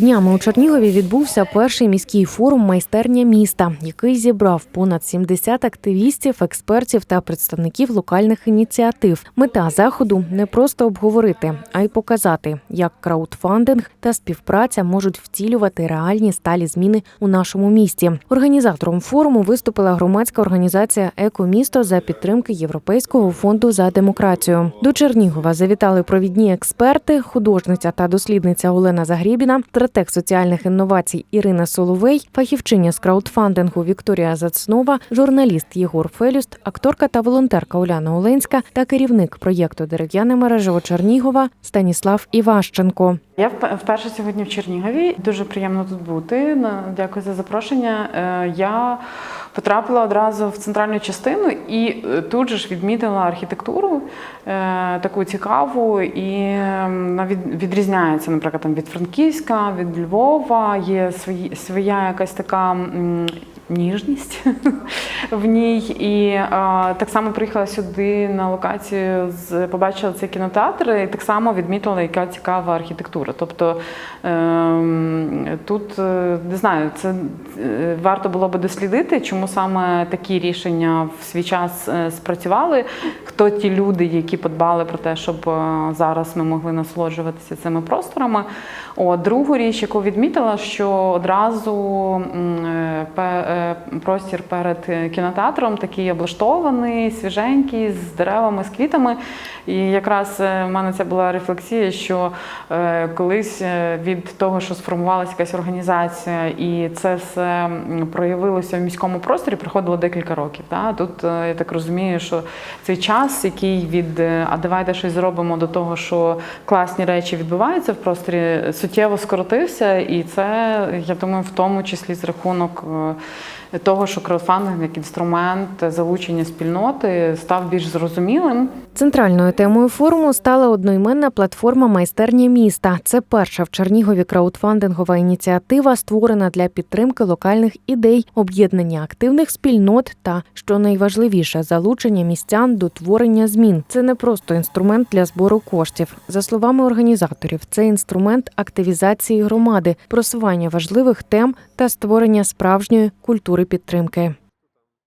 Днями у Чернігові відбувся перший міський форум майстерня міста, який зібрав понад 70 активістів, експертів та представників локальних ініціатив. Мета заходу не просто обговорити, а й показати, як краудфандинг та співпраця можуть втілювати реальні сталі зміни у нашому місті. Організатором форуму виступила громадська організація Екомісто за підтримки Європейського фонду за демократію. До Чернігова завітали провідні експерти, художниця та дослідниця Олена Загрібіна, стратег соціальних інновацій Ірина Соловей, фахівчиня з краудфандингу Вікторія Зацнова, журналіст Єгор Фелюст, акторка та волонтерка Уляна Оленська та керівник проєкту Дерев'яне мережево Чернігова Станіслав Іващенко. Я вп- вперше сьогодні в Чернігові. Дуже приємно тут бути. Дякую за запрошення. Е, Я потрапила одразу в центральну частину і е, тут же ж відмітила архітектуру е, таку цікаву, і ем, від- відрізняється, наприклад, там від Франківська, від Львова. Є своя якась така. Ніжність в ній, і е, так само приїхала сюди на локацію, з побачила цей кінотеатр, і так само відмітила, яка цікава архітектура. Тобто ем, тут е, не знаю, це е, варто було би дослідити, чому саме такі рішення в свій час е, спрацювали. Хто ті люди, які подбали про те, щоб е, зараз ми могли насолоджуватися цими просторами. О, другу річ, яку відмітила, що одразу е, простір перед кінотеатром такий облаштований, свіженький, з деревами, з квітами. І якраз е, в мене це була рефлексія, що е, колись е, від того, що сформувалася якась організація, і це все проявилося в міському просторі, проходило декілька років. Та? Тут я так розумію, що цей час, який від а давайте щось зробимо до того, що класні речі відбуваються в просторі, суттєво скоротився, і це я думаю, в тому числі з рахунок. Того, що краудфандинг як інструмент залучення спільноти став більш зрозумілим, Центральною темою форуму стала одноіменна платформа майстерня міста. Це перша в Чернігові краудфандингова ініціатива, створена для підтримки локальних ідей, об'єднання активних спільнот та, що найважливіше, залучення містян до творення змін. Це не просто інструмент для збору коштів. За словами організаторів, це інструмент активізації громади, просування важливих тем та створення справжньої культури підтримки.